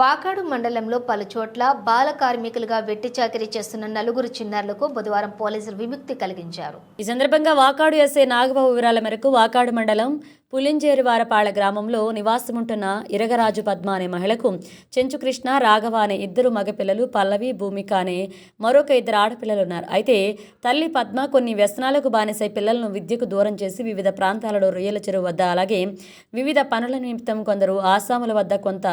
వాకాడు మండలంలో పలు చోట్ల బాల కార్మికులుగా వెట్టి చాకరీ చేస్తున్న నలుగురు చిన్నారులకు బుధవారం పోలీసులు విముక్తి కలిగించారు. ఈ సందర్భంగా వాకాడు ఎస్ఐ నాగబాబు వివరాల మేరకు వాకాడు మండలం పులింజేరివారపాళ గ్రామంలో నివాసముంటున్న ఇరగరాజు పద్మ అనే మహిళకు చెంచు కృష్ణ రాఘవ అనే ఇద్దరు మగపిల్లలు పల్లవి భూమిక అనే మరొక ఇద్దరు ఆడపిల్లలు ఉన్నారు అయితే తల్లి పద్మ కొన్ని వ్యసనాలకు బానిసై పిల్లలను విద్యకు దూరం చేసి వివిధ ప్రాంతాలలో రొయ్యల చెరువు వద్ద అలాగే వివిధ పనుల నిమిత్తం కొందరు ఆసాముల వద్ద కొంత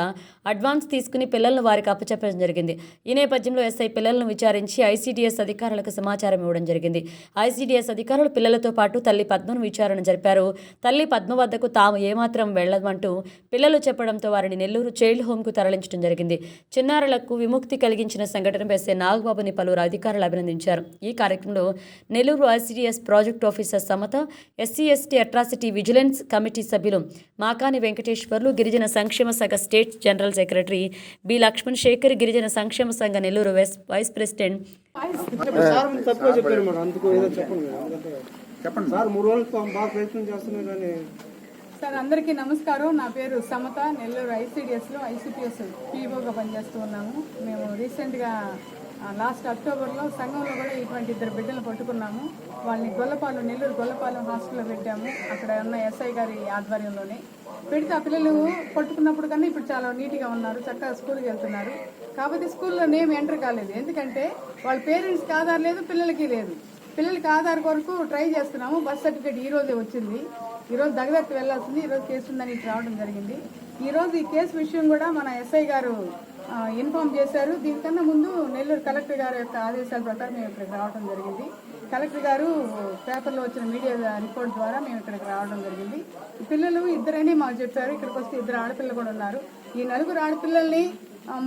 అడ్వాన్స్ తీసుకుని పిల్లలను వారికి అప్పచెప్పడం జరిగింది. ఈ నేపథ్యంలో ఎస్ఐ పిల్లలను విచారించి ఐసీడీఎస్ అధికారులకు సమాచారం ఇవ్వడం జరిగింది. ఐసీడీఎస్ అధికారులు పిల్లలతో పాటు తల్లి పద్మను విచారణ జరిపారు. తల్లి పద్మ వద్దకు తాము ఏమాత్రం వెళ్ళమంటూ పిల్లలు చెప్పడంతో వారిని నెల్లూరు చైల్డ్ హోమ్కు తరలించడం జరిగింది. చిన్నారులకు విముక్తి కలిగించిన సంఘటనపై ఎస్ఐ నాగబాబుని పలువురు అధికారులు అభినందించారు. ఈ కార్యక్రమంలో Nellore ICDS project officer Samatha SC ST atrocity vigilance committee సభ్యులు మాకాని వెంకటేశ్వర్లు గిరిజన సంక్షేమ శాఖ state general secretary B. Lakshman Sekhar గిరిజన సంక్షేమ సంఘ Nellore vice vice president. Sir చెప్పండి. సార్ మూడు రోజులు పాపం బాగా ప్రయత్నం చేస్తున్నారు కానీ. సార్ అందరికీ నమస్కారం. నా పేరు సమత నెల్లూరు ఐసీడిఎస్లో ఐసీపీఎస్ పీఓగా పనిచేస్తూ ఉన్నాము. మేము రీసెంట్గా లాస్ట్ అక్టోబర్లో సంఘంలో కూడా ఇటువంటి ఇద్దరు బిడ్డలు పట్టుకున్నాము. వాళ్ళని గొల్లపాలెం నెల్లూరు గొల్లపాలెం హాస్టల్లో పెట్టాము. అక్కడ ఉన్న ఎస్ఐ గారి ఆధ్వర్యంలోనే. పెడితే ఆ పిల్లలు పట్టుకున్నప్పుడు కన్నా ఇప్పుడు చాలా నీట్గా ఉన్నారు చక్కగా స్కూల్కి వెళ్తున్నారు. కాకపోతే స్కూల్లో నేమ్ ఎంటర్ కాలేదు. ఎందుకంటే వాళ్ళ పేరెంట్స్కి ఆధార్ లేదు పిల్లలకి లేదు. పిల్లలకి ఆధార్ కొరకు ట్రై చేస్తున్నాము. బర్త్ సర్టిఫికేట్ ఈ రోజే వచ్చింది. ఈ రోజు దగ్గరకు వెళ్ళాల్సింది. ఈరోజు కేసు ఉందని ఇటు రావడం జరిగింది. ఈరోజు ఈ కేసు విషయం కూడా మన ఎస్ఐ గారు ఇన్ఫామ్ ఇన్ఫార్మ్ చేశారు. దీనికన్నా ముందు నెల్లూరు కలెక్టర్ గారి యొక్క ఆదేశాల ప్రకారం మేము ఇక్కడికి రావడం జరిగింది. కలెక్టర్ గారు పేపర్లో వచ్చిన మీడియా రిపోర్ట్ ద్వారా మేము ఇక్కడికి రావడం జరిగింది. పిల్లలు ఇద్దరని మాకు చెప్పారు. ఇక్కడికి వస్తే ఇద్దరు ఆడపిల్లలు కూడా ఉన్నారు. ఈ నలుగురు ఆడపిల్లల్ని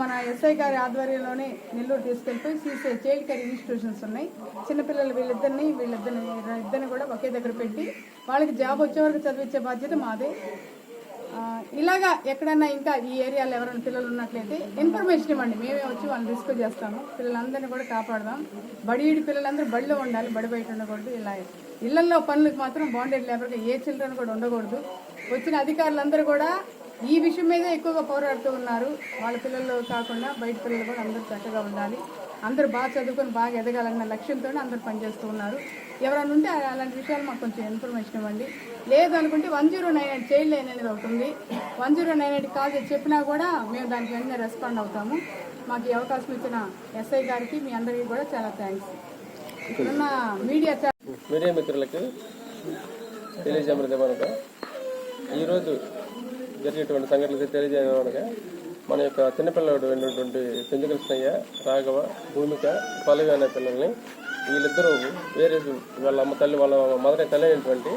మన ఎస్ఐ గారి ఆధ్వర్యంలోనే నెల్లూరు తీసుకెళ్ళిపోయి సీసీ చైల్డ్ కేర్ ఇన్స్టిట్యూషన్స్ ఉన్నాయి. చిన్నపిల్లలు వీళ్ళిద్దరిని వీళ్ళిద్దరిని ఇద్దరిని కూడా ఒకే దగ్గర పెట్టి వాళ్ళకి జాబ్ వచ్చే వరకు చదివించే బాధ్యత మాదే. ఇలాగా ఎక్కడన్నా ఇంకా ఈ ఏరియాలో ఎవరైనా పిల్లలు ఉన్నట్లయితే ఇన్ఫర్మేషన్ ఇవ్వండి. మేమే వచ్చి వాళ్ళని రిస్క్ చేస్తాము. పిల్లలందరినీ కూడా కాపాడదాం. బడి పిల్లలందరూ బడిలో ఉండాలి. బడి బయట ఉండకూడదు. ఇలా ఇళ్ళలో పనులకు మాత్రం బాండెడ్ లేబర్గా ఏ చిల్డ్రన్ కూడా ఉండకూడదు. వచ్చిన అధికారులందరూ కూడా ఈ విషయం మీదే ఎక్కువగా పోరాడుతూ ఉన్నారు. వాళ్ళ పిల్లలు కాకుండా బయట పిల్లలు కూడా అందరూ చక్కగా ఉండాలి. అందరూ బాగా చదువుకొని బాగా ఎదగాలన్న లక్ష్యంతో అందరూ పనిచేస్తూ ఉన్నారు. ఎవరైనా ఉంటే అలాంటి విషయాలు మాకు కొంచెం ఇన్ఫర్మేషన్ ఇవ్వండి. లేదు అనుకుంటే one zero nine eight child line అనేది ఒకటి ఉంది. One zero nine eight call చెప్పినా కూడా మేము దానికి వెంటనే రెస్పాండ్ అవుతాము. మాకు ఈ అవకాశం ఇచ్చిన ఎస్ఐ గారికి మీ అందరికీ కూడా చాలా థ్యాంక్స్ ఇక్కడున్న మీడియా మీడియా మిత్రులకు తెలియజేయమనగా ఈరోజు జరిగేటువంటి సంఘటనలు తెలియజేయమనగా మన యొక్క చిన్నపిల్లడు అయినటువంటి పెంచకృష్ణయ్య రాఘవ భూమిక పల్లవి అనే పిల్లల్ని వీళ్ళిద్దరూ వేరే వాళ్ళ అమ్మ తల్లి వాళ్ళ మొదటి తల్లి అయినటువంటి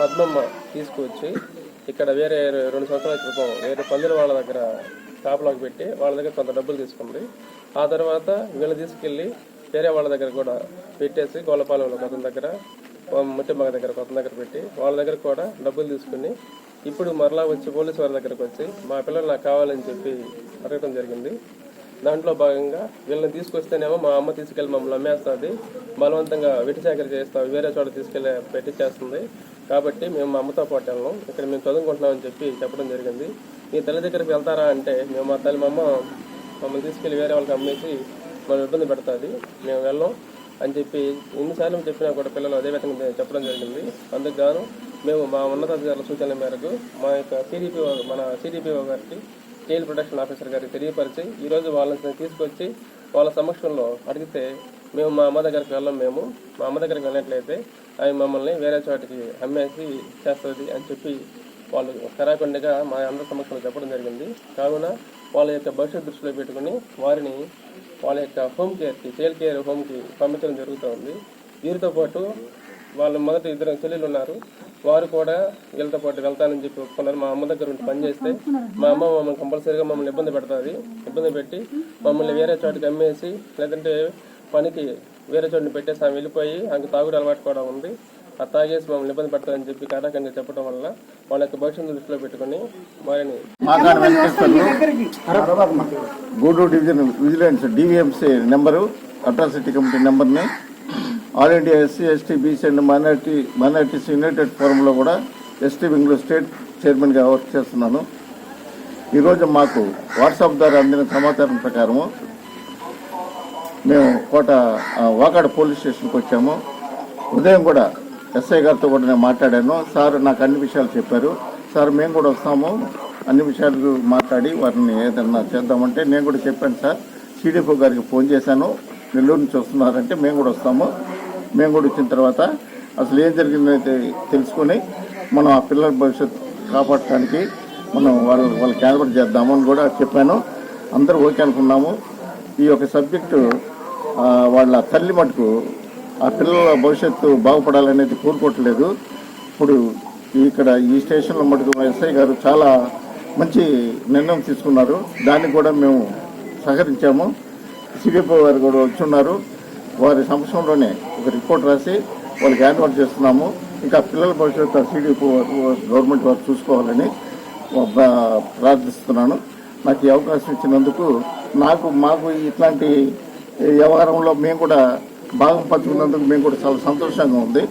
పద్మమ్మ తీసుకువచ్చి ఇక్కడ వేరే రెండు సంవత్సరాల క్రితం వేరే పందిరి వాళ్ళ దగ్గర కాపలాకి పెట్టి వాళ్ళ దగ్గర కొంత డబ్బులు తీసుకుంది. ఆ తర్వాత వీళ్ళు తీసుకెళ్ళి వేరే వాళ్ళ దగ్గర కూడా పెట్టేసి గోలపాలెంలో కొత్త దగ్గర ముట్టెమ్మగ దగ్గర కొత్త దగ్గర పెట్టి వాళ్ళ దగ్గర కూడా డబ్బులు తీసుకుని ఇప్పుడు మరలా వచ్చి పోలీసు వారి దగ్గరకు వచ్చి మా పిల్లలు నాకు కావాలని చెప్పి అడగటం జరిగింది. దాంట్లో భాగంగా వీళ్ళని తీసుకొస్తేనేమో మా అమ్మ తీసుకెళ్ళి మమ్మల్ని అమ్మేస్తుంది. బలవంతంగా వెటి చేస్తాం వేరే చోట తీసుకెళ్ళి పెట్టించేస్తుంది కాబట్టి మేము మా అమ్మతో పాటు వెళ్ళాం. ఇక్కడ మేము చదువుకుంటున్నామని చెప్పి చెప్పడం జరిగింది. మీ తల్లి దగ్గరికి వెళ్తారా అంటే మేము మా తల్లి మా అమ్మ మమ్మల్ని తీసుకెళ్ళి వేరే వాళ్ళకి అమ్మేసి మనం ఇబ్బంది పెడుతుంది. మేము వెళ్ళాం అని చెప్పి ఎన్నిసార్లు చెప్పినా కూడా పిల్లలు అదే విధంగా చెప్పడం జరిగింది. అందుకు గాను మేము మా ఉన్నతాధికారుల సూచనల మేరకు మా యొక్క సిడిపి మన సిడిపిఓ గారికి చైల్డ్ ప్రొటెక్షన్ ఆఫీసర్ గారికి తెలియపరిచి ఈరోజు వాళ్ళని తీసుకొచ్చి వాళ్ళ సమక్షంలో అడిగితే మేము మా అమ్మ దగ్గరికి వెళ్ళాం మేము. మా అమ్మ దగ్గరికి వెళ్ళినట్లయితే అవి మమ్మల్ని వేరే చోటికి అమ్మేసి చేస్తుంది అని చెప్పి వాళ్ళు కరాకొండగా మా అందరి సమక్షంలో చెప్పడం జరిగింది. కావున వాళ్ళ యొక్క భవిష్యత్ దృష్టిలో పెట్టుకుని వారిని వాళ్ళ యొక్క హోమ్ కేర్కి చైల్డ్ కేర్ హోమ్కి పంపించడం జరుగుతూ ఉంది వీరితో పాటు వాళ్ళు మొదటి ఇద్దరు చెల్లెలు ఉన్నారు. వారు కూడా వీళ్ళతో పాటు వెళ్తానని చెప్పి ఒప్పుకున్నారు. మా అమ్మ దగ్గర ఉండి పని చేస్తే మా అమ్మ మమ్మల్ని కంపల్సరీగా మమ్మల్ని ఇబ్బంది పెడుతుంది. ఇబ్బంది పెట్టి మమ్మల్ని వేరే చోటికి అమ్మేసి లేదంటే పనికి వేరే చోటిని పెట్టేసి ఆమె వెళ్ళిపోయి ఆమెకు తాగుడు అలవాటు కూడా ఉంది. ఆ తాగేసి మమ్మల్ని ఇబ్బంది పెడతారని చెప్పి కాటకంగా చెప్పడం వల్ల వాళ్ళ యొక్క భవిష్యత్తు దృష్టిలో పెట్టుకుని వారిని Gudur division vigilance DVMC number atrocity committee నెంబర్ని all India SC ST BC and minority minorities united ఫోరంలో కూడా ఎస్టీ బెంగళూరు స్టేట్ చైర్మన్గా వర్క్ చేస్తున్నాను. ఈరోజు మాకు వాట్సాప్ ద్వారా అందిన సమాచారం ప్రకారము మేము కోట వాకాడ పోలీస్ స్టేషన్కి వచ్చాము. ఉదయం కూడా ఎస్ఐ గారితో కూడా నేను మాట్లాడాను. సార్ నాకు అన్ని విషయాలు చెప్పారు. సార్ మేము కూడా వస్తాము. అన్ని విషయాలు మాట్లాడి వారిని ఏదన్నా చేద్దామంటే నేను కూడా చెప్పాను సార్. సిడిఎఫ్ఓ గారికి ఫోన్ చేశాను. నెల్లూరు నుంచి వస్తున్నారంటే మేము కూడా వస్తాము. మేము కూడా వచ్చిన తర్వాత అసలు ఏం జరిగిందో తెలుసుకొని మనం ఆ పిల్లల భవిష్యత్తు కాపాడటానికి మనం వాళ్ళ వాళ్ళకి ఏర్పాటు చేద్దాము అని కూడా చెప్పాను. అందరూ ఓకే అనుకున్నాము. ఈ యొక్క సబ్జెక్టు వాళ్ళ తల్లి మటుకు ఆ పిల్లల భవిష్యత్తు బాగుపడాలనేది కోరుకోవట్లేదు. ఇప్పుడు ఇక్కడ ఈ స్టేషన్లో మటుకు ఎస్ఐ గారు చాలా మంచి నిర్ణయం తీసుకున్నారు. దానికి కూడా మేము సహకరించాము. సిబిఐ వారు కూడా వచ్చి ఉన్నారు. వారి సంవత్సరంలోనే ఒక రిపోర్ట్ రాసి వాళ్ళకి ఏర్పాటు చేస్తున్నాము. ఇంకా పిల్లల భవిష్యత్తు సీడీ గవర్నమెంట్ వారు చూసుకోవాలని ప్రార్థిస్తున్నాను. నాకు ఈ అవకాశం ఇచ్చినందుకు నాకు మాకు ఇట్లాంటి వ్యవహారంలో మేము కూడా భాగం పంచుకున్నందుకు మేము కూడా చాలా సంతోషంగా ఉంది.